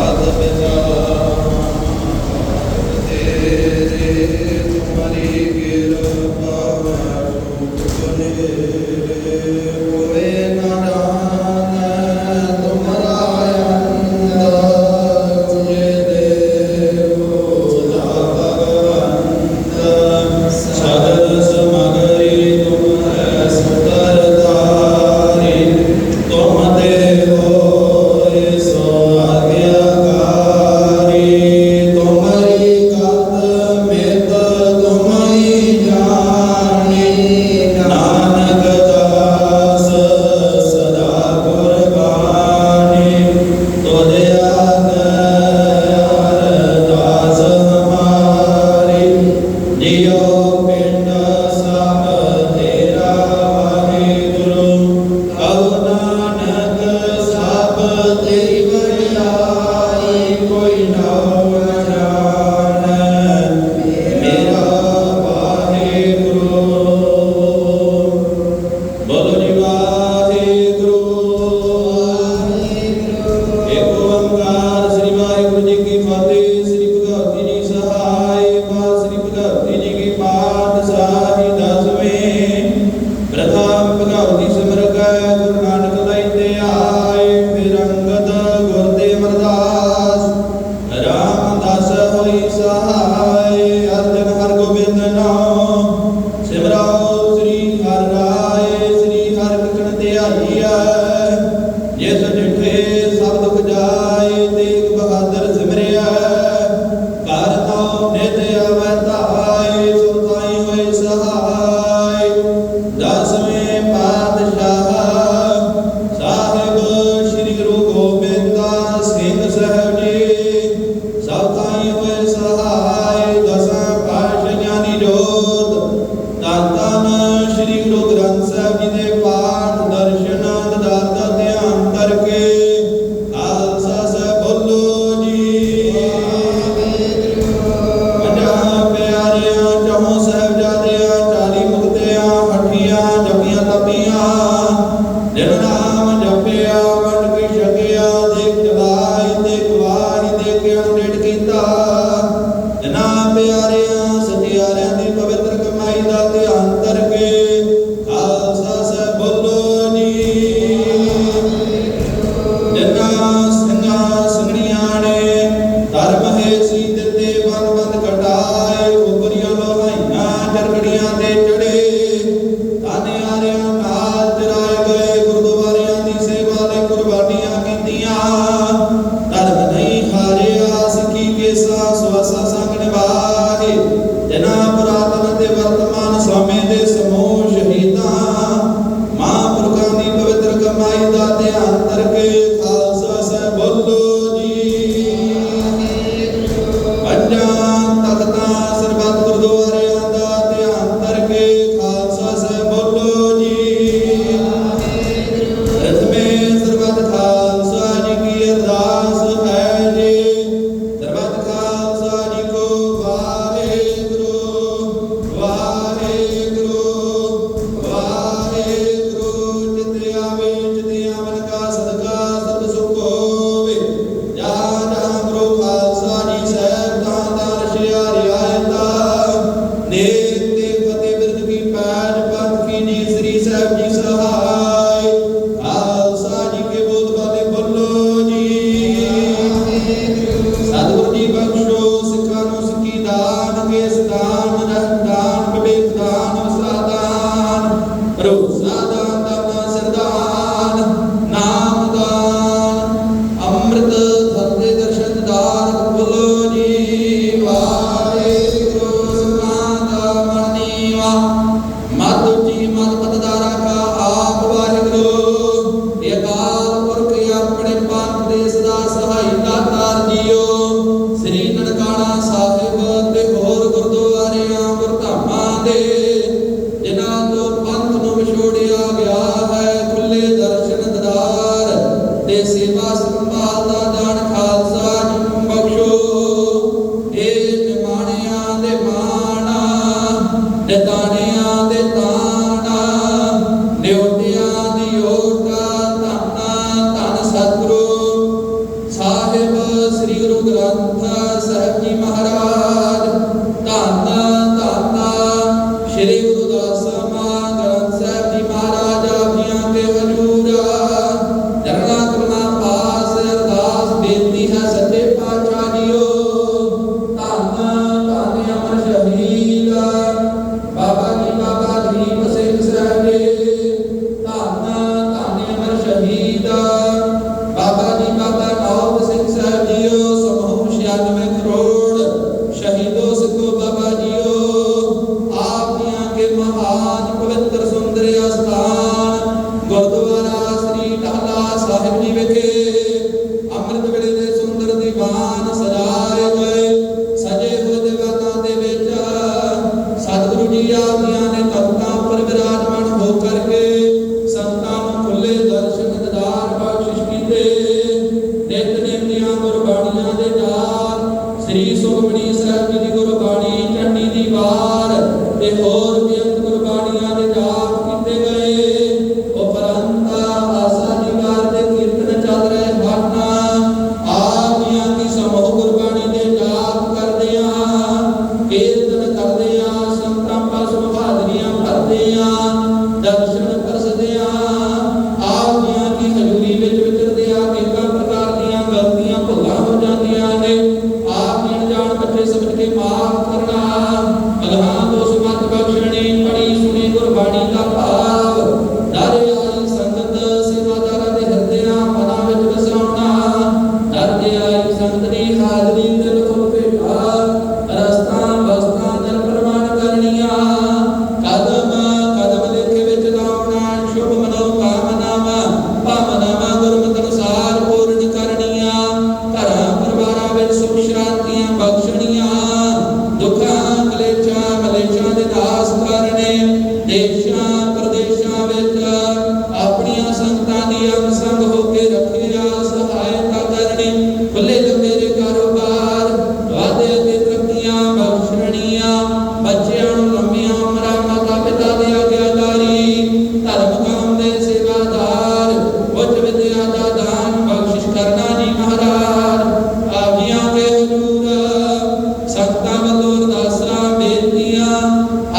Thank you. Hidayah de Sebas Mala ਸ਼ਹੀਦ ਬਾਬਾ ਜੀ ਬਾਬਾ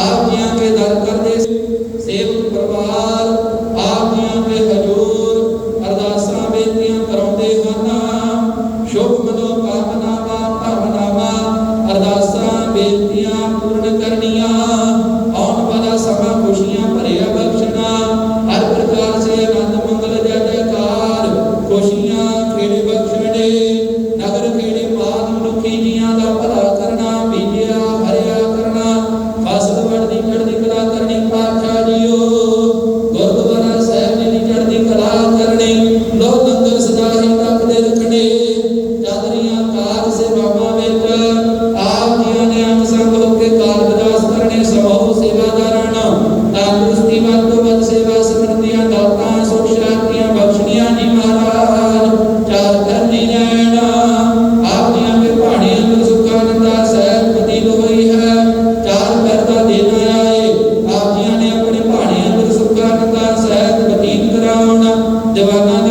ਆਪ ਜੀਆਂ ਕੇ ਦਰ ਕਰਦੇ ਸੇਵਕ ਪਰਿਵਾਰ ਆਪ ਜੀਆਂ ਕੇ ਹਜ਼ੂਰ ਅਰਦਾਸਾਂ ਬੇਨਤੀਆਂ ਕਰਾਉਂਦੇ ਹਨ। ਸ਼ੁਭ ਮਨੋ ਕਾਮਨਾਵਾਂ, ਭਾਵਨਾਵਾਂ, ਅਰਦਾਸਾਂ, ਬੇਨਤੀਆਂ ਪੂਰਨ ਕਰਨੀਆਂ। ਆਉਣ ਵਾਲਾ ਸਮਾਂ ਖੁਸ਼ੀਆਂ ਭਰਿਆ ਬਖਸ਼ਣਾ। ਹਰ ਪ੍ਰਕਾਰ ਸੇ ਆਨੰਦ ਮੰਗਲ ਜੈ ਜੈਕਾਰ, ਖੁਸ਼ੀਆਂ devanar